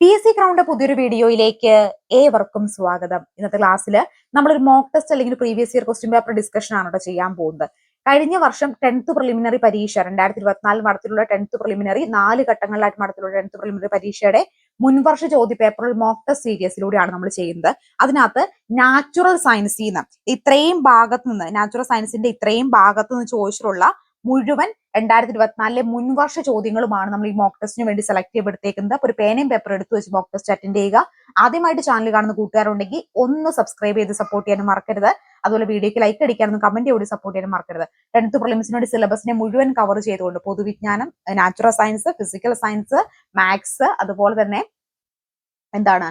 P S C crowned പുതിയൊരു വീഡിയോയിലേക്ക് ഏവർക്കും സ്വാഗതം. ഇന്നത്തെ ക്ലാസ്സിൽ നമ്മളൊരു മോക്ക് ടെസ്റ്റ് അല്ലെങ്കിൽ previous year question paper discussion ആണ് കേട്ടോ ചെയ്യാൻ പോകുന്നത്. കഴിഞ്ഞ വർഷം ടെൻത്ത് പ്രിലിമിനറി പരീക്ഷ രണ്ടായിരത്തി ഇരുപത്തിനാല് മടത്തിലുള്ള ടെൻത്ത് പ്രിലിമിനറി നാല് ഘട്ടങ്ങളിലായിട്ട് നടത്തിയുള്ള ടെൻത്ത് പ്രിലിമിനറി പരീക്ഷയുടെ മുൻവർഷ ചോദ്യ പേപ്പറിൽ മോക്ക് ടെസ്റ്റ് സീരീസിലൂടെയാണ് നമ്മൾ ചെയ്യുന്നത്. അതിനകത്ത് നാച്ചുറൽ സയൻസിൽ നിന്ന് ഇത്രയും ഭാഗത്ത് നിന്ന് നാച്ചുറൽ സയൻസിന്റെ ഇത്രയും ഭാഗത്ത് നിന്ന് ചോദിച്ചിട്ടുള്ള മുഴുവൻ രണ്ടായിരത്തി ഇരുപത്തിനാലിലെ മുൻവർഷ ചോദ്യങ്ങളുമാണ് നമ്മൾ ഈ മോക്ക് ടെസ്റ്റിന് വേണ്ടി സെലക്ട് ചെയ്തെടുത്തേക്കുന്നത് ഒരു പേനയും പേപ്പർ എടുത്തു വെച്ച് മോക്ക് ടെസ്റ്റ് അറ്റൻഡ് ചെയ്യുക. ആദ്യമായിട്ട് ചാനൽ കാണുന്ന കൂട്ടുകാരുണ്ടെങ്കിൽ ഒന്ന് സബ്സ്ക്രൈബ് ചെയ്ത് സപ്പോർട്ട് ചെയ്യാനും മറക്കരുത്. അതുപോലെ വീഡിയോക്ക് ലൈക്ക് അടിക്കാനും കമന്റ് ചെയ്ത് സപ്പോർട്ട് ചെയ്യാനും മറക്കരുത്. ടെൻത്ത് പ്രിലിംസിന് വേണ്ടി സിലബസിനെ മുഴുവൻ കവർ ചെയ്തുകൊണ്ട് പൊതുവിജ്ഞാനം natural science physical science maths അതുപോലെ തന്നെ എന്താണ്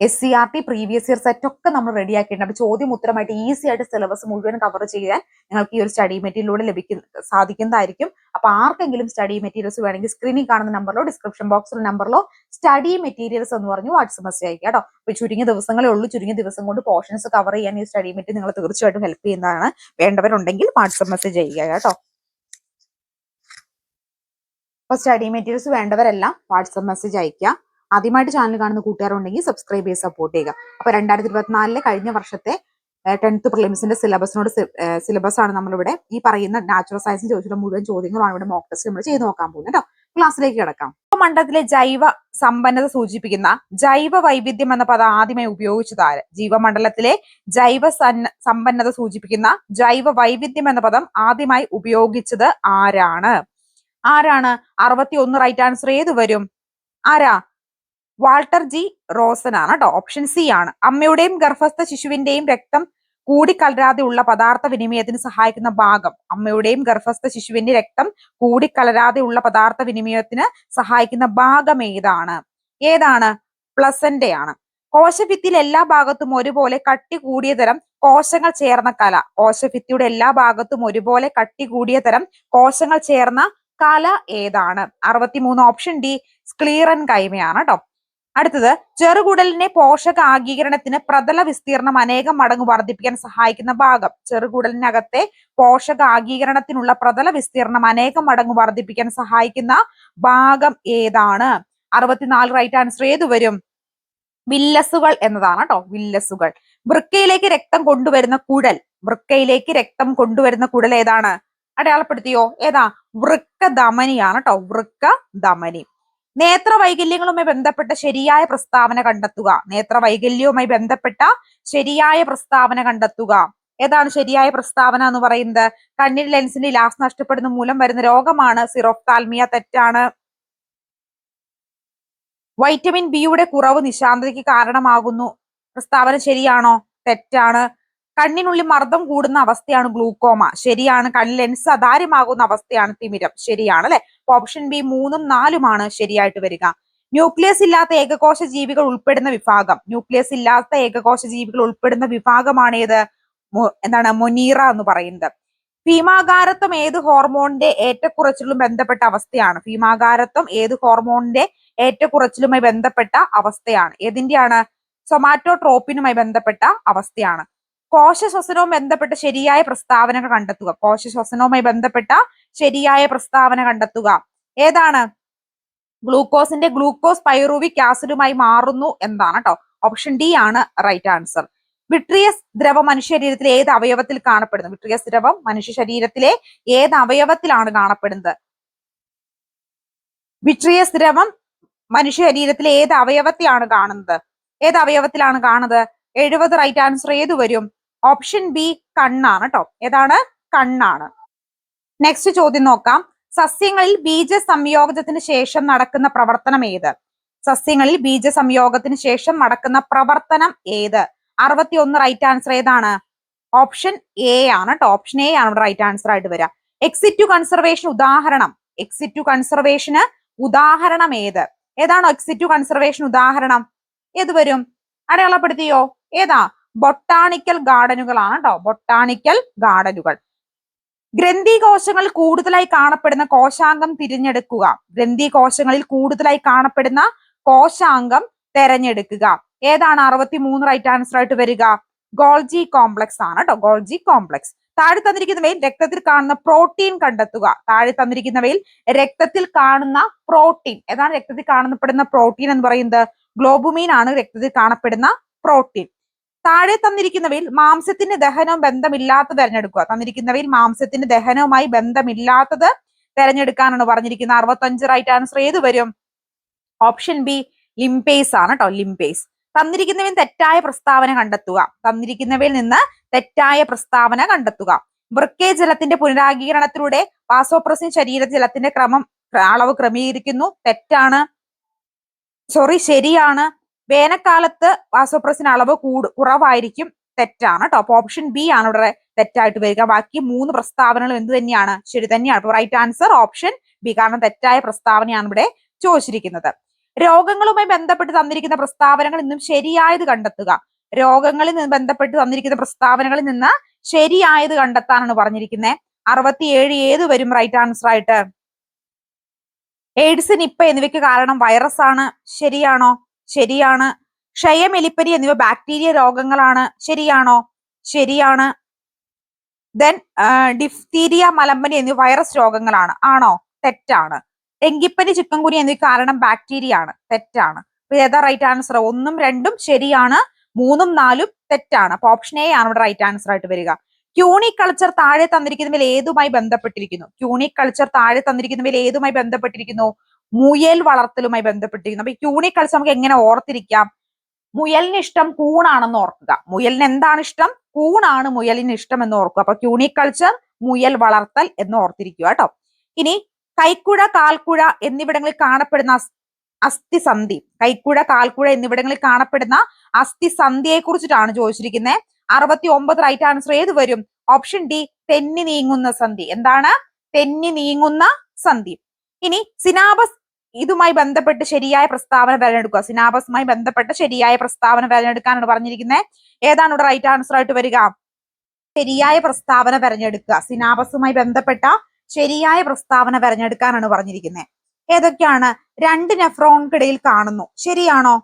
S C R T previous year set ഒക്കെ നമ്മൾ റെഡി ആക്കിയിട്ടുണ്ട്. അപ്പൊ ചോദ്യം ഉത്തരമായിട്ട് ഈസി ആയിട്ട് സിലബസ് മുഴുവൻ കവർ ചെയ്യാൻ നിങ്ങൾക്ക് ഈ ഒരു സ്റ്റഡി മെറ്റീരിയലിലൂടെ ലഭിക്കുന്ന സാധിക്കുന്നതായിരിക്കും. അപ്പൊ ആർക്കെങ്കിലും സ്റ്റഡി മെറ്റീരിയൽസ് വേണമെങ്കിൽ സ്ക്രീനിൽ കാണുന്ന നമ്പറിലോ ഡിസ്ക്രിപ്ഷൻ ബോക്സിൽ നമ്പറിലോ സ്റ്റഡി മെറ്റീരിയൽസ് എന്ന് പറഞ്ഞു വാട്സ്ആപ്പ് മെസ്സേജ് അയക്കുക കേട്ടോ. അപ്പൊ ചുരുങ്ങിയ ദിവസങ്ങളേ ഉള്ളൂ. ചുരുങ്ങിയ ദിവസം കൊണ്ട് പോർഷൻസ് കവർ ചെയ്യാൻ ഈ സ്റ്റഡി മെറ്റീരിയൽ നിങ്ങൾ തീർച്ചയായിട്ടും ഹെൽപ്പ് ചെയ്യുന്നതാണ്. വേണ്ടവരുണ്ടെങ്കിൽ വാട്സ്ആപ്പ് മെസ്സേജ് അയക്കുക കേട്ടോ. അപ്പൊ സ്റ്റഡി മെറ്റീരിയൽസ് വേണ്ടവരെല്ലാം വാട്സ്ആപ്പ് മെസ്സേജ് അയക്കുക ആദ്യമായിട്ട് ചാനൽ കാണുന്ന കൂട്ടുകാരുണ്ടെങ്കിൽ സബ്സ്ക്രൈബ് ചെയ്ത് സപ്പോർട്ട് ചെയ്യുക. അപ്പൊ രണ്ടായിരത്തി ഇരുപത്തിനാലിലെ കഴിഞ്ഞ വർഷത്തെ ടെൻത്ത് പ്രിലിംസിന്റെ സിലബസിനോട് സിലബസ് ആണ് നമ്മളിവിടെ ഈ പറയുന്ന നാച്ചുറൽ സയൻസ് ചോദിച്ചിട്ടുള്ള മുഴുവൻ ചോദ്യങ്ങളാണ് ഇവിടെ മോക്ക് ടെസ്റ്റ് നമ്മൾ ചെയ്ത് നോക്കാൻ പോകുന്നത് കേട്ടോ. ക്ലാസ്സിലേക്ക് കിടക്കാം. മണ്ഡലത്തിലെ ജൈവ സമ്പന്നത സൂചിപ്പിക്കുന്ന ജൈവ വൈവിധ്യം എന്ന പദം ആദ്യമായി ഉപയോഗിച്ചതാര് ജീവമണ്ഡലത്തിലെ ജൈവ സമ്പന്നത സൂചിപ്പിക്കുന്ന ജൈവ വൈവിധ്യം എന്ന പദം ആദ്യമായി ഉപയോഗിച്ചത് ആരാണ്? ആരാണ്? അറുപത്തി ഒന്ന് റൈറ്റ് ആൻസർ ഏത് വരും? ആരാ? വാൾട്ടർ ജി റോസൻ ആണ് കേട്ടോ. ഓപ്ഷൻ സി ആണ്. അമ്മയുടെയും ഗർഭസ്ഥ ശിശുവിന്റെയും രക്തം കൂടിക്കലരാതെയുള്ള പദാർത്ഥ വിനിമയത്തിന് സഹായിക്കുന്ന ഭാഗം അമ്മയുടെയും ഗർഭസ്ഥ ശിശുവിന്റെ രക്തം കൂടിക്കലരാതെയുള്ള പദാർത്ഥ വിനിമയത്തിന് സഹായിക്കുന്ന ഭാഗം ഏതാണ്? ഏതാണ്? പ്ലസന്റെ ആണ്. കോശഭിത്തിയിൽ എല്ലാ ഭാഗത്തും ഒരുപോലെ കട്ടി കൂടിയ തരം കോശങ്ങൾ ചേർന്ന കല. കോശഭിത്തിയുടെ എല്ലാ ഭാഗത്തും ഒരുപോലെ കട്ടി കൂടിയ തരം കോശങ്ങൾ ചേർന്ന കല ഏതാണ്? അറുപത്തിമൂന്ന് ഓപ്ഷൻ ഡി. സ്ക്ലീറൻ കൈമയാണ് കേട്ടോ. അടുത്തത് ചെറുകുടലിനെ പോഷക ആഗീകരണത്തിന് പ്രതല വിസ്തീർണം അനേകം മടങ്ങ് വർദ്ധിപ്പിക്കാൻ സഹായിക്കുന്ന ഭാഗം. ചെറുകുടലിനകത്തെ പോഷക ആഗീകരണത്തിനുള്ള പ്രതല വിസ്തീർണം അനേകം മടങ്ങ് വർദ്ധിപ്പിക്കാൻ സഹായിക്കുന്ന ഭാഗം ഏതാണ്? അറുപത്തിനാല് റൈറ്റ് ആൻസർ ഏത് വരും? വില്ലസുകൾ എന്നതാണ് കേട്ടോ വില്ലസുകൾ. വൃക്കയിലേക്ക് രക്തം കൊണ്ടുവരുന്ന കുടൽ വൃക്കയിലേക്ക് രക്തം കൊണ്ടുവരുന്ന കുടൽ ഏതാണ്? അടയാളപ്പെടുത്തിയോ? ഏതാ? വൃക്ക ധമനിയാണ് കേട്ടോ വൃക്ക ധമനി നേത്രവൈകല്യങ്ങളുമായി ബന്ധപ്പെട്ട ശരിയായ പ്രസ്താവന കണ്ടെത്തുക. നേത്രവൈകല്യവുമായി ബന്ധപ്പെട്ട ശരിയായ പ്രസ്താവന കണ്ടെത്തുക. ഏതാണ് ശരിയായ പ്രസ്താവന എന്ന് പറയുന്നത്? കണ്ണിൽ ലെൻസിന്റെ ലാസ് നഷ്ടപ്പെടുന്ന മൂലം വരുന്ന രോഗമാണ് സിറോഫ്താൽമിയ തെറ്റാണ്. വൈറ്റമിൻ ബിയുടെ കുറവ് നിശാന്തതയ്ക്ക് കാരണമാകുന്നു. പ്രസ്താവന ശരിയാണോ? തെറ്റാണ്. കണ്ണിനുള്ളിൽ മർദ്ദം കൂടുന്ന അവസ്ഥയാണ് ഗ്ലൂക്കോമ. ശരിയാണ്. കണ്ണിൽ ലെൻസ് അധാര്യമാകുന്ന അവസ്ഥയാണ് തിമിരം. ശരിയാണ് അല്ലെ? ഓപ്ഷൻ ബി മൂന്നും നാലുമാണ് ശരിയായിട്ട് വരിക. ന്യൂക്ലിയസ് ഇല്ലാത്ത ഏകകോശ ജീവികൾ ഉൾപ്പെടുന്ന വിഭാഗം. ന്യൂക്ലിയസ് ഇല്ലാത്ത ഏകകോശ ജീവികൾ ഉൾപ്പെടുന്ന വിഭാഗമാണ് ഏത്? എന്താണ്? മൊനീറ എന്ന് പറയുന്നത്. ഭീമാകാരത്വം ഏത് ഹോർമോണിന്റെ ഏറ്റക്കുറച്ചിലും ബന്ധപ്പെട്ട അവസ്ഥയാണ്? ഭീമാകാരത്വം ഏത് ഹോർമോണിന്റെ ഏറ്റക്കുറച്ചിലുമായി ബന്ധപ്പെട്ട അവസ്ഥയാണ്? ഏതിന്റെയാണ്? സൊമാറ്റോട്രോപ്പിനുമായി ബന്ധപ്പെട്ട അവസ്ഥയാണ്. കോശശ്വസനവും ബന്ധപ്പെട്ട ശരിയായ പ്രസ്താവനകൾ കണ്ടെത്തുക. കോശശ്വസനവുമായി ബന്ധപ്പെട്ട ശരിയായ പ്രസ്താവന കണ്ടെത്തുക. ഏതാണ്? ഗ്ലൂക്കോസിന്റെ ഗ്ലൂക്കോസ് പൈറൂവിക് ആസിഡുമായി മാറുന്നു എന്താണ് കേട്ടോ ഓപ്ഷൻ ഡി ആണ് റൈറ്റ് ആൻസർ. വിട്രിയസ് ദ്രവം മനുഷ്യ ശരീരത്തിലെ ഏത് അവയവത്തിൽ കാണപ്പെടുന്നു വിട്രിയസ് ദ്രവം മനുഷ്യ ശരീരത്തിലെ ഏത് അവയവത്തിലാണ് കാണപ്പെടുന്നത്? വിട്രിയസ് ദ്രവം മനുഷ്യ ശരീരത്തിലെ ഏത് അവയവത്തെയാണ് കാണുന്നത്? ഏത് അവയവത്തിലാണ് കാണുന്നത്? എഴുപത് റൈറ്റ് ആൻസർ ഏത് വരും? ഓപ്ഷൻ ബി കണ്ണാണ് കേട്ടോ ഏതാണ്? കണ്ണാണ്. നെക്സ്റ്റ് ചോദ്യം നോക്കാം. സസ്യങ്ങളിൽ ബീജ സംയോഗത്തിന് ശേഷം നടക്കുന്ന പ്രവർത്തനം ഏത്? സസ്യങ്ങളിൽ ബീജ സംയോഗത്തിന് ശേഷം നടക്കുന്ന പ്രവർത്തനം ഏത്? അറുപത്തി ഒന്ന് റൈറ്റ് ആൻസർ ഏതാണ്? ഓപ്ഷൻ എ ആണ് കേട്ടോ ഓപ്ഷൻ എ ആണ് റൈറ്റ് ആൻസർ ആയിട്ട് വരിക എക്സിറ്റ് ടു കൺസർവേഷൻ ഉദാഹരണം. എക്സിറ്റ് ടു കൺസർവേഷന് ഉദാഹരണം ഏത്? ഏതാണോ എക്സിറ്റ് ടു കൺസർവേഷൻ ഉദാഹരണം? ഏത് വരും? അടയാളപ്പെടുത്തിയോ? ഏതാ? ബൊട്ടാണിക്കൽ ഗാർഡനുകളാണ് കേട്ടോ ബൊട്ടാണിക്കൽ ഗാർഡനുകൾ ഗ്രന്ഥി കോശങ്ങളിൽ കൂടുതലായി കാണപ്പെടുന്ന കോശാംഗം തിരഞ്ഞെടുക്കുക. ഗ്രന്ഥി കോശങ്ങളിൽ കൂടുതലായി കാണപ്പെടുന്ന കോശാംഗം തെരഞ്ഞെടുക്കുക. ഏതാണ് അറുപത്തി മൂന്ന് റൈറ്റ് ആൻസർ ആയിട്ട് വരിക? ഗോൾജി കോംപ്ലക്സ് ആണ് കേട്ടോ ഗോൾജി കോംപ്ലക്സ് താഴെ തന്നിരിക്കുന്നവയിൽ രക്തത്തിൽ കാണുന്ന പ്രോട്ടീൻ കണ്ടെത്തുക. താഴെ തന്നിരിക്കുന്നവയിൽ രക്തത്തിൽ കാണുന്ന പ്രോട്ടീൻ ഏതാണ് രക്തത്തിൽ കാണപ്പെടുന്ന പ്രോട്ടീൻ എന്ന് പറയുന്നത്? ഗ്ലോബുമീൻ ആണ് രക്തത്തിൽ കാണപ്പെടുന്ന പ്രോട്ടീൻ താഴെ തന്നിരിക്കുന്നവയിൽ മാംസത്തിന് ദഹനവും ബന്ധമില്ലാത്തത് തിരഞ്ഞെടുക്കുക. തന്നിരിക്കുന്നവയിൽ മാംസത്തിന് ദഹനവുമായി ബന്ധമില്ലാത്തത് തിരഞ്ഞെടുക്കാനാണ് പറഞ്ഞിരിക്കുന്നത്. അറുപത്തഞ്ച് റൈറ്റ് ആൻസർ ഏത് വരും? ഓപ്ഷൻ ബി ലിംപേസ് ആണ് കേട്ടോ ലിംപേസ് തന്നിരിക്കുന്നവയിൽ തെറ്റായ പ്രസ്താവന കണ്ടെത്തുക. തന്നിരിക്കുന്നവയിൽ നിന്ന് തെറ്റായ പ്രസ്താവന കണ്ടെത്തുക. വൃക്കേ ജലത്തിന്റെ പുനരാഗീകരണത്തിലൂടെ വാസോപ്രസിൻ ശരീര ജലത്തിന്റെ ക്രമം അളവ് ക്രമീകരിക്കുന്നു. തെറ്റാണ്. സോറി ശരിയാണ്. വേനൽക്കാലത്ത് വാസോപ്രസിന് അളവ് കൂടു കുറവായിരിക്കും. തെറ്റാണ് കേട്ടോ അപ്പൊ ഓപ്ഷൻ ബി ആണ് ഇവിടെ തെറ്റായിട്ട് വരിക. ബാക്കി മൂന്ന് പ്രസ്താവനകളും എന്ത് തന്നെയാണ്? ശരി തന്നെയാണ്. റൈറ്റ് ആൻസർ ഓപ്ഷൻ ബി കാരണം തെറ്റായ പ്രസ്താവനയാണ് ഇവിടെ ചോദിച്ചിരിക്കുന്നത്. രോഗങ്ങളുമായി ബന്ധപ്പെട്ട് തന്നിരിക്കുന്ന പ്രസ്താവനകൾ ഇന്നും ശരിയായത് കണ്ടെത്തുക. രോഗങ്ങളിൽ നിന്ന് ബന്ധപ്പെട്ട് തന്നിരിക്കുന്ന പ്രസ്താവനകളിൽ നിന്ന് ശരിയായത് കണ്ടെത്താനാണ് പറഞ്ഞിരിക്കുന്നത് അറുപത്തിയേഴ് ഏത് വരും റൈറ്റ് ആൻസർ ആയിട്ട്? എയ്ഡ്സ് നിപ്പ എന്നിവയ്ക്ക് കാരണം വൈറസ് ആണ്. ശരിയാണോ? ശരിയാണ്. ക്ഷയം എലിപ്പനി എന്നിവ ബാക്ടീരിയ രോഗങ്ങളാണ്. ശരിയാണോ? ശരിയാണ്. ദെൻ ഡിഫ്തീരിയ മലമ്പനി എന്നിവ വൈറസ് രോഗങ്ങളാണ്. ആണോ? തെറ്റാണ്. ഡെങ്കിപ്പനി ചിക്കൻ കുനി എന്നിവ കാരണം ബാക്ടീരിയ ആണ്. തെറ്റാണ്. അപ്പൊ ഏതാ റൈറ്റ് ആൻസർ ഒന്നും രണ്ടും ശരിയാണ്. മൂന്നും നാലും തെറ്റാണ്. അപ്പൊ ഓപ്ഷൻ എ ആണ് ഇവിടെ റൈറ്റ് ആൻസർ ആയിട്ട് വരിക. ക്യൂണി കൾച്ചർ താഴെ തന്നിരിക്കുന്നതിൽ ഏതുമായി ബന്ധപ്പെട്ടിരിക്കുന്നു? ക്യൂണി കൾച്ചർ താഴെ തന്നിരിക്കുന്നതിൽ ഏതുമായി ബന്ധപ്പെട്ടിരിക്കുന്നു? മുയൽ വളർത്തലുമായി ബന്ധപ്പെട്ടിരിക്കുന്നു. അപ്പൊ ക്യൂണി കൾച്ചർ നമുക്ക് എങ്ങനെ ഓർത്തിരിക്കാം? മുയലിന് ഇഷ്ടം കൂണാണെന്ന് ഓർക്കുക. മുയലിന് എന്താണ് ഇഷ്ടം? കൂണാണ് മുയലിന് ഇഷ്ടം എന്ന് ഓർക്കുക. അപ്പൊ ക്യൂണിക്കൾച്ചർ മുയൽ വളർത്തൽ എന്ന് ഓർത്തിരിക്കുക കേട്ടോ. ഇനി കൈക്കുഴ കാൽക്കുഴ എന്നിവിടങ്ങളിൽ കാണപ്പെടുന്ന അസ്ഥിസന്ധി. കൈക്കുഴ കാൽക്കുഴ എന്നിവിടങ്ങളിൽ കാണപ്പെടുന്ന അസ്ഥിസന്ധിയെ കുറിച്ചിട്ടാണ് ചോദിച്ചിരിക്കുന്നത്. അറുപത്തി ഒമ്പത് റൈറ്റ് ആൻസർ ഏത് വരും? ഓപ്ഷൻ ഡി തെന്നി നീങ്ങുന്ന സന്ധി. എന്താണ്? തെന്നി നീങ്ങുന്ന സന്ധി. ഇനി സിനാബസ് ഇതുമായി ബന്ധപ്പെട്ട് ശരിയായ പ്രസ്താവന തിരഞ്ഞെടുക്കുക സിനാബസുമായി ബന്ധപ്പെട്ട ശരിയായ പ്രസ്താവന തിരഞ്ഞെടുക്കാനാണ് പറഞ്ഞിരിക്കുന്നത് ഏതാണ് ഇവിടെ റൈറ്റ് ആൻസർ ആയിട്ട് വരിക? ശരിയായ പ്രസ്താവന തിരഞ്ഞെടുക്കുക സിനാബസുമായി ബന്ധപ്പെട്ട ശരിയായ പ്രസ്താവന തിരഞ്ഞെടുക്കാനാണ് പറഞ്ഞിരിക്കുന്നത് ഏതൊക്കെയാണ്? രണ്ട് നെഫ്രോൺകിടയിൽ കാണുന്നു. ശരിയാണോ?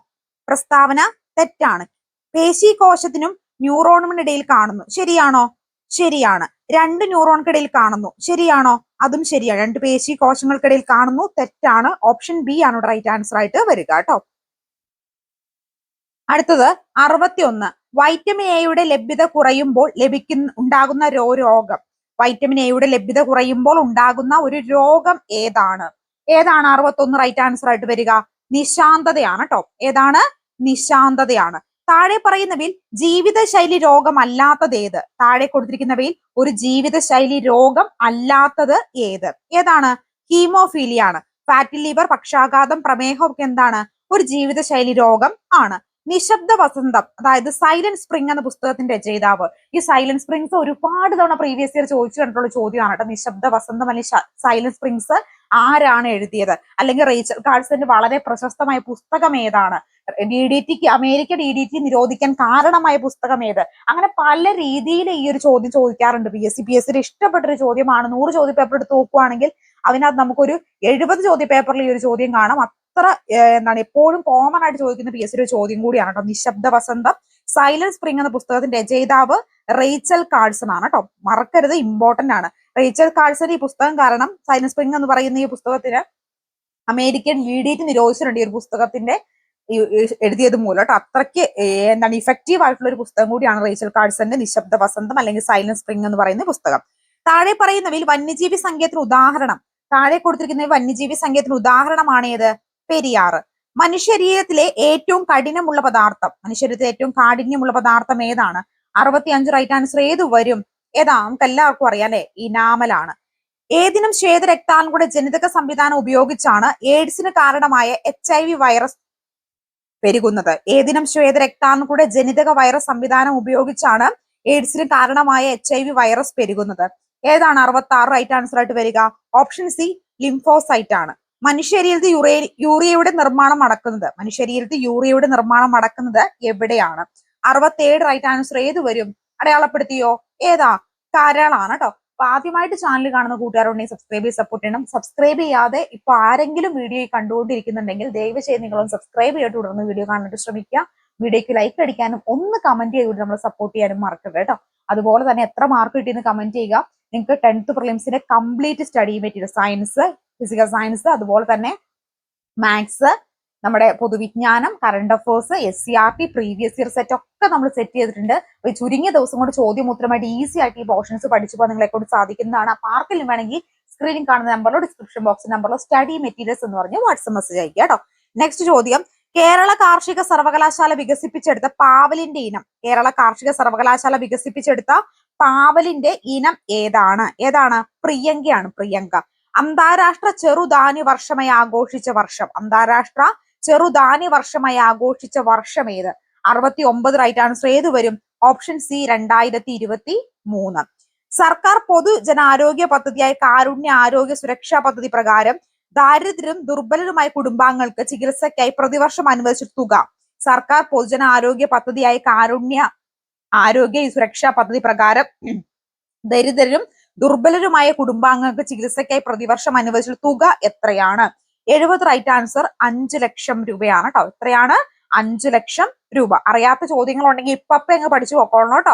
പ്രസ്താവന തെറ്റാണ്. പേശി കോശത്തിനും ന്യൂറോണിനും ഇടയിൽ കാണുന്നു. ശരിയാണോ? ശരിയാണ്. രണ്ട് ന്യൂറോൺക്കിടയിൽ കാണുന്നു. ശരിയാണോ? അതും ശരിയാണ് രണ്ട് പേശി കോശങ്ങൾക്കിടയിൽ കാണുന്നു. തെറ്റാണ്. ഓപ്ഷൻ ബി ആണ് റൈറ്റ് ആൻസർ ആയിട്ട് വരിക കേട്ടോ. അടുത്തത് അറുപത്തി ഒന്ന് വൈറ്റമിൻ എയുടെ ലഭ്യത കുറയുമ്പോൾ ലഭിക്കുന്ന ഉണ്ടാകുന്ന രോഗം. വൈറ്റമിൻ എയുടെ ലഭ്യത കുറയുമ്പോൾ ഉണ്ടാകുന്ന ഒരു രോഗം ഏതാണ്? ഏതാണ് അറുപത്തൊന്ന് റൈറ്റ് ആൻസർ ആയിട്ട് വരിക? നിശാന്തതയാണ് കേട്ടോ. ഏതാണ്? നിശാന്തതയാണ്. താഴെ പറയുന്നവയിൽ ജീവിതശൈലി രോഗം അല്ലാത്തത് ഏത്? താഴെ കൊടുത്തിരിക്കുന്നവയിൽ ഒരു ജീവിതശൈലി രോഗം അല്ലാത്തത് ഏത്? ഏതാണ്? ഹീമോഫീലിയ ആണ്. ഫാറ്റി ലിവർ പക്ഷാഘാതം പ്രമേഹം ഒക്കെ എന്താണ്? ഒരു ജീവിതശൈലി രോഗം ആണ്. നിശബ്ദ വസന്തം അതായത് സൈലന്റ് സ്പ്രിംഗ് എന്ന പുസ്തകത്തിന്റെ രചയിതാവ്. ഈ സൈലന്റ് സ്പ്രിങ്സ് ഒരുപാട് തവണ പ്രീവിയസ് ഇയർ ചോദിച്ചു കണ്ടിട്ടുള്ള ചോദ്യമാണ് കേട്ടോ. നിശബ്ദ വസന്തം അല്ലെങ്കിൽ സൈലന്റ് സ്പ്രിങ്സ് ആരാണ് എഴുതിയത്? അല്ലെങ്കിൽ റേച്ചൽ കാഴ്സന്റെ വളരെ പ്രശസ്തമായ പുസ്തകം ഏതാണ്? ഡി ഡി ടിക്ക് അമേരിക്ക ഡി ഡി ടി നിരോധിക്കാൻ കാരണമായ പുസ്തകം ഏത്? അങ്ങനെ പല രീതിയിൽ ഈ ഒരു ചോദ്യം ചോദിക്കാറുണ്ട്. P S C P S സിയുടെ ഇഷ്ടപ്പെട്ടൊരു ചോദ്യമാണ്. നൂറ് ചോദ്യ പേപ്പർ എടുത്ത് നോക്കുവാണെങ്കിൽ അതിനകത്ത് നമുക്കൊരു എഴുപത് ചോദ്യ പേപ്പറിൽ ഈ ഒരു ചോദ്യം കാണാം. അത്ര എന്താണ് എപ്പോഴും കോമൺ ആയിട്ട് ചോദിക്കുന്ന പി എസ് സിയുടെ ചോദ്യം കൂടിയാണ് കേട്ടോ. നിശബ്ദ വസന്തം സൈലന്റ് സ്പ്രിംഗ് എന്ന പുസ്തകത്തിന്റെ രചയിതാവ് റേച്ചൽ കാഴ്സൺ ആണ് കേട്ടോ. മറക്കരുത് ഇമ്പോർട്ടന്റ് ആണ്. റേച്ചൽ കാഴ്സൺ ഈ പുസ്തകം കാരണം സൈനസ് സ്പ്രിംഗ് എന്ന് പറയുന്ന ഈ പുസ്തകത്തിന് അമേരിക്കൻ ഡി നിരോധിച്ചിട്ടുണ്ട് ഈ ഒരു പുസ്തകത്തിന്റെ എഴുതിയത് മൂലം. കേട്ടോ അത്രയ്ക്ക് എന്താണ് ഇഫക്റ്റീവ് ആയിട്ടുള്ള ഒരു പുസ്തകം കൂടിയാണ് റേച്ചൽ കാഴ്സന്റെ നിശബ്ദ വസന്തം അല്ലെങ്കിൽ സൈലൻസ് സ്പ്രിംഗ് എന്ന് പറയുന്ന പുസ്തകം. താഴെ പറയുന്നവയിൽ വന്യജീവി സംഖ്യത്തിന് ഉദാഹരണം. താഴെ കൊടുത്തിരിക്കുന്ന വന്യജീവി സംഖ്യത്തിന് ഉദാഹരണമാണ് ഏത്? പെരിയാറ് മനുഷ്യരീരത്തിലെ ഏറ്റവും കഠിനമുള്ള പദാർത്ഥം. മനുഷ്യരീരത്തിലെ ഏറ്റവും കാഠിന്യമുള്ള പദാർത്ഥം ഏതാണ്? അറുപത്തി അഞ്ച് റൈറ്റ് ആൻസർ ഏത് വരും? ഏതാ? നമുക്ക് എല്ലാവർക്കും അറിയാം അല്ലെ ഇനാമലാണ് ഏതിനും ശ്വേതരക്താണുകളുടെ ജനിതക സംവിധാനം ഉപയോഗിച്ചാണ് എയ്ഡ്സിന് കാരണമായ എച്ച് ഐ വി വൈറസ് പെരുകുന്നത്. ഏതിനും ശ്വേതരക്താണുകളുടെ ജനിതക വൈറസ് സംവിധാനം ഉപയോഗിച്ചാണ് എയ്ഡ്സിന് കാരണമായ എച്ച് ഐ വി വൈറസ് പെരുകുന്നത്. ഏതാണ് അറുപത്തി ആറ് റൈറ്റ് ആൻസർ ആയിട്ട് വരിക. ഓപ്ഷൻ സി ലിംഫോസൈറ്റ് ആണ് മനുഷ്യരീരത്തിൽ യൂറിയ യൂറിയയുടെ നിർമ്മാണം നടക്കുന്നത് മനുഷ്യരീരത്തിൽ യൂറിയയുടെ നിർമ്മാണം നടക്കുന്നത് എവിടെയാണ്? അറുപത്തേഴ് റൈറ്റ് ആൻസർ ഏത് വരും? അടയാളപ്പെടുത്തിയോ? ഏതാ? കരളാണ് കേട്ടോ അപ്പൊ ആദ്യമായിട്ട് ചാനൽ കാണുന്ന കൂട്ടുകാരുണ്ടെങ്കിൽ സബ്സ്ക്രൈബ് ചെയ്ത് സപ്പോർട്ട് ചെയ്യണം. സബ്സ്ക്രൈബ് ചെയ്യാതെ ഇപ്പൊ ആരെങ്കിലും വീഡിയോ കണ്ടുകൊണ്ടിരിക്കുന്നുണ്ടെങ്കിൽ ദയവ് ചെയ്ത് നിങ്ങളൊന്ന് സബ്സ്ക്രൈബ് ചെയ്തിട്ട് തുടർന്ന് വീഡിയോ കാണാനായിട്ട് ശ്രമിക്കുക. വീഡിയോക്ക് ലൈക്ക് അടിക്കാനും ഒന്ന് കമന്റ് ചെയ്തുകൊണ്ട് നമ്മൾ സപ്പോർട്ട് ചെയ്യാനും മറക്കരുത് കേട്ടോ അതുപോലെ തന്നെ എത്ര മാർക്ക് കിട്ടിയെന്ന് കമന്റ് ചെയ്യുക. നിങ്ങൾക്ക് tenth പ്രിലിംസിന്റെ complete study material science physical science അതുപോലെ തന്നെ മാത്സ് നമ്മുടെ പൊതുവിജ്ഞാനം current affairs S C R T previous year set ഒക്കെ നമ്മൾ സെറ്റ് ചെയ്തിട്ടുണ്ട്. അപ്പൊ ഈ ചുരുങ്ങിയ ദിവസം കൊണ്ട് ചോദ്യം ഉത്തരമായിട്ട് ഈസി ആയിട്ട് ഈ പോർഷൻസ് പഠിച്ചു പോകാൻ നിങ്ങളെ കൊണ്ട് സാധിക്കുന്നതാണ്. ആ ആർക്കെങ്കിലും വേണമെങ്കിൽ സ്ക്രീനിൽ കാണുന്ന നമ്പറിലോ ഡിസ്ക്രിപ്ഷൻ ബോക്സ് നമ്പറിലോ സ്റ്റഡി മെറ്റീരിയൽസ് എന്ന് പറഞ്ഞ് വാട്സപ്പ് മെസ്സേജ് അയക്കുക കേട്ടോ. നെക്സ്റ്റ് ചോദ്യം. കേരള കാർഷിക സർവകലാശാല വികസിപ്പിച്ചെടുത്ത പാവലിന്റെ ഇനം. കേരള കാർഷിക സർവകലാശാല വികസിപ്പിച്ചെടുത്ത പാവലിന്റെ ഇനം ഏതാണ്? ഏതാണ്? പ്രിയങ്കയാണ് പ്രിയങ്ക. അന്താരാഷ്ട്ര ചെറുധാന്യ വർഷമായി ആഘോഷിച്ച വർഷം. അന്താരാഷ്ട്ര ചെറുധാന്യ വർഷമായി ആഘോഷിച്ച വർഷം ഏത്? അറുപത്തി ഒമ്പത് റൈറ്റ് ആൻസർ ഏത് വരും? ഓപ്ഷൻ സി രണ്ടായിരത്തി ഇരുപത്തി മൂന്ന് സർക്കാർ പൊതുജനാരോഗ്യ പദ്ധതിയായ കാരുണ്യ ആരോഗ്യ സുരക്ഷാ പദ്ധതി പ്രകാരം ദാരിദ്ര്യം ദുർബലരുമായ കുടുംബാംഗങ്ങൾക്ക് ചികിത്സയ്ക്കായി പ്രതിവർഷം അനുവദിച്ച തുക. സർക്കാർ പൊതുജനാരോഗ്യ പദ്ധതിയായ കാരുണ്യ ആരോഗ്യ സുരക്ഷാ പദ്ധതി പ്രകാരം ദരിദ്രരും ദുർബലരുമായ കുടുംബാംഗങ്ങൾക്ക് ചികിത്സയ്ക്കായി പ്രതിവർഷം അനുവദിച്ച തുക എത്രയാണ്? എഴുപത് റൈറ്റ് ആൻസർ അഞ്ചു ലക്ഷം രൂപയാണ് കേട്ടോ എത്രയാണ് അഞ്ചു ലക്ഷം രൂപ. അറിയാത്ത ചോദ്യങ്ങൾ ഉണ്ടെങ്കിൽ ഇപ്പൊ അങ്ങ് പഠിച്ചു പോക്കോളണം കേട്ടോ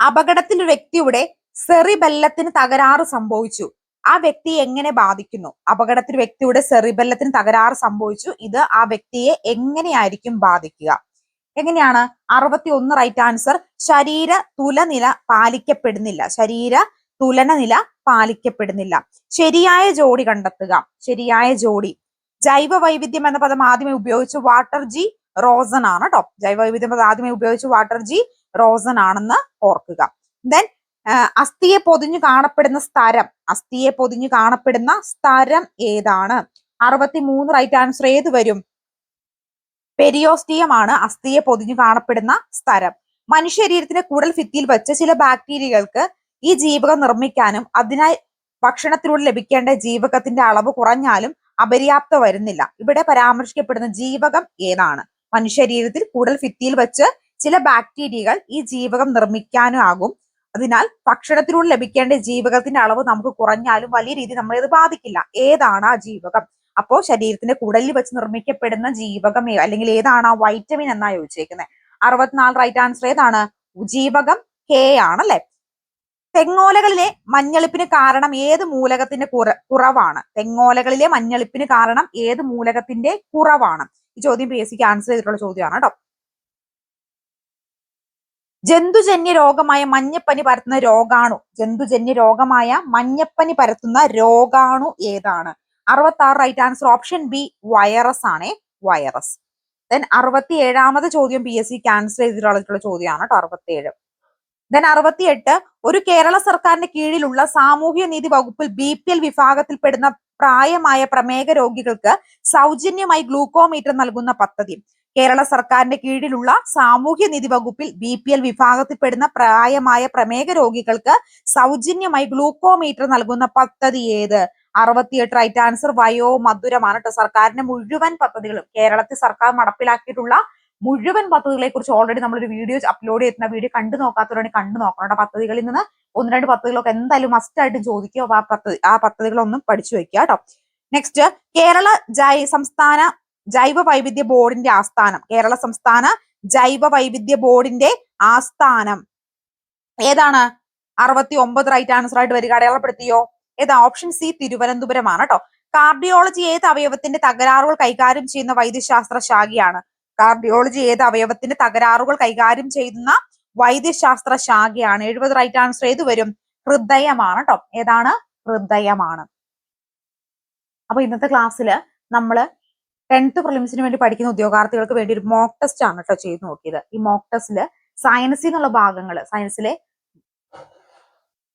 അപകടത്തിൽ ഒരു വ്യക്തിയുടെ സെറിബെല്ലത്തിന് തകരാറ് സംഭവിച്ചു. ആ വ്യക്തിയെ എങ്ങനെ ബാധിക്കുന്നു? അപകടത്തിൽ വ്യക്തിയുടെ സെറിബെല്ലത്തിന് തകരാറ് സംഭവിച്ചു. ഇത് ആ വ്യക്തിയെ എങ്ങനെയായിരിക്കും ബാധിക്കുക? എങ്ങനെയാണ്? അറുപത്തി ഒന്ന് റൈറ്റ് ആൻസർ ശരീര തുലനില പാലിക്കപ്പെടുന്നില്ല. ശരീര തുലനനില പാലിക്കപ്പെടുന്നില്ല. ശരിയായ ജോഡി കണ്ടെത്തുക. ശരിയായ ജോഡി. ജൈവ വൈവിധ്യം എന്ന പദം ആദ്യമേ ഉപയോഗിച്ച് വാട്ടർ ജി റോസൺ ആണ് കേട്ടോ ജൈവ വൈവിധ്യം പദം ആദ്യമേ ഉപയോഗിച്ച് വാട്ടർ ജി റോസൺ ആണെന്ന് ഓർക്കുക. ദെൻ അസ്ഥിയെ പൊതിഞ്ഞു കാണപ്പെടുന്ന സ്ഥലം അസ്ഥിയെ പൊതിഞ്ഞു കാണപ്പെടുന്ന സ്ഥലം ഏതാണ്? അറുപത്തി മൂന്ന് റൈറ്റ് ആൻസർ ഏത് വരും? പെരിയോസ്റ്റിയം ആണ് അസ്ഥിയെ പൊതിഞ്ഞു കാണപ്പെടുന്ന സ്ഥലം മനുഷ്യ ശരീരത്തിന്റെ കൂടൽ ഭിത്തിയിൽ വെച്ച് ചില ബാക്ടീരിയകൾക്ക് ഈ ജീവകം നിർമ്മിക്കാനും അതിനായി ഭക്ഷണത്തിലൂടെ ലഭിക്കേണ്ട ജീവകത്തിന്റെ അളവ് കുറഞ്ഞാലും അപര്യാപ്ത വരുന്നില്ല. ഇവിടെ പരാമർശിക്കപ്പെടുന്ന ജീവകം ഏതാണ്? മനുഷ്യരീരത്തിൽ കൂടുതൽ ഫിത്തിയിൽ വെച്ച് ചില ബാക്ടീരിയകൾ ഈ ജീവകം നിർമ്മിക്കാനും ആകും. അതിനാൽ ഭക്ഷണത്തിലൂടെ ലഭിക്കേണ്ട ജീവകത്തിന്റെ അളവ് നമുക്ക് കുറഞ്ഞാലും വലിയ രീതിയിൽ നമ്മളെ ഇത് ബാധിക്കില്ല. ഏതാണ് ആ ജീവകം? അപ്പോ ശരീരത്തിന്റെ കുടലിൽ വെച്ച് നിർമ്മിക്കപ്പെടുന്ന ജീവകം അല്ലെങ്കിൽ ഏതാണ് ആ വൈറ്റമിൻ എന്നാണ് ചോദിച്ചേക്കുന്നത് അറുപത്തിനാല് റൈറ്റ് ആൻസർ ഏതാണ്? ജീവകം കെ ആണ് അല്ലെ? തെങ്ങോലകളിലെ മഞ്ഞളിപ്പിന് കാരണം ഏത് മൂലകത്തിന്റെ കുറ കുറവാണ്? തെങ്ങോലകളിലെ മഞ്ഞളിപ്പിന് കാരണം ഏത് മൂലകത്തിന്റെ കുറവാണ്? ഈ ചോദ്യം പി എസ് സിക്ക് ആൻസർ ചെയ്തിട്ടുള്ള ചോദ്യമാണ് കേട്ടോ ജന്തുജന്യ രോഗമായ മഞ്ഞപ്പനി പരത്തുന്ന രോഗാണു. ജന്തുജന്യ രോഗമായ മഞ്ഞപ്പനി പരത്തുന്ന രോഗാണു ഏതാണ്? അറുപത്തി ആറ് right answer option B virus ആണ്. വൈറസ് ദെൻ അറുപത്തി ഏഴാമത് ചോദ്യം പി എസ് സി ക്യാൻസൽ ചെയ്തിട്ടുള്ള ചോദ്യമാണ് കേട്ടോ അറുപത്തിയേഴ്. ദെൻ അറുപത്തിയെട്ട് ഒരു കേരള സർക്കാരിന് കീഴിലുള്ള സാമൂഹ്യ നീതി വകുപ്പിൽ ബി പി എൽ വിഭാഗത്തിൽപ്പെടുന്ന പ്രായമായ പ്രമേഹ രോഗികൾക്ക് സൗജന്യമായി ഗ്ലൂക്കോമീറ്റർ നൽകുന്ന പദ്ധതി. കേരള സർക്കാരിന്റെ കീഴിലുള്ള സാമൂഹ്യ നീതി വകുപ്പിൽ ബി പി എൽ വിഭാഗത്തിൽപ്പെടുന്ന പ്രായമായ പ്രമേഹ രോഗികൾക്ക് സൗജന്യമായി ഗ്ലൂക്കോമീറ്റർ നൽകുന്ന പദ്ധതി ഏത്? അറുപത്തിയെട്ട് റൈറ്റ് ആൻസർ വയോ മധുരമാണ് കേട്ടോ സർക്കാരിന്റെ മുഴുവൻ പദ്ധതികളും കേരളത്തിൽ സർക്കാർ നടപ്പിലാക്കിയിട്ടുള്ള മുഴുവൻ പദ്ധതികളെ കുറിച്ച് ഓൾറെഡി നമ്മളൊരു വീഡിയോ അപ്ലോഡ് ചെയ്യുന്ന വീഡിയോ കണ്ടു നോക്കാത്തവരാണെങ്കിൽ കണ്ടു നോക്കണം കേട്ടോ. പദ്ധതികളിൽ നിന്ന് ഒന്ന് രണ്ട് പദ്ധതികളൊക്കെ എന്തായാലും മസ്റ്റ് ആയിട്ട് ചോദിക്കുക. ആ പദ്ധതി ആ പദ്ധതികളൊന്നും പഠിച്ചു വെക്കുക കേട്ടോ. നെക്സ്റ്റ് കേരള ജൈ സംസ്ഥാന ജൈവ വൈവിധ്യ ബോർഡിന്റെ ആസ്ഥാനം. കേരള സംസ്ഥാന ജൈവ വൈവിധ്യ ബോർഡിന്റെ ആസ്ഥാനം. ഏതാണ്? അറുപത്തി ഒമ്പത് റൈറ്റ് ആൻസർ ആയിട്ട് വരിക. അടയാളപ്പെടുത്തിയോ? ഏതാ? ഓപ്ഷൻ സി തിരുവനന്തപുരമാണ് കേട്ടോ. കാർഡിയോളജി ഏത് അവയവത്തിന്റെ തകരാറുകൾ കൈകാര്യം ചെയ്യുന്ന വൈദ്യശാസ്ത്ര ശാഖയാണ് കാർഡിയോളജി ഏത് അവയവത്തിന്റെ തകരാറുകൾ കൈകാര്യം ചെയ്യുന്ന വൈദ്യശാസ്ത്ര ശാഖയാണ്. എഴുപത് റൈറ്റ് ആൻസർ ഏത് വരും? ഹൃദയമാണ് കേട്ടോ ഏതാണ്? ഹൃദയമാണ്. അപ്പൊ ഇന്നത്തെ ക്ലാസ്സിൽ നമ്മൾ ടെൻത്ത് പ്രിലിംസിന് വേണ്ടി പഠിക്കുന്ന ഉദ്യോഗാർത്ഥികൾക്ക് വേണ്ടി ഒരു മോക്ക് ടെസ്റ്റ് ആണ് കേട്ടോ ചെയ്ത് നോക്കിയത്. ഈ മോക്ക് ടെസ്റ്റിൽ സയൻസിൽ നിന്നുള്ള ഭാഗങ്ങൾ സയൻസിലെ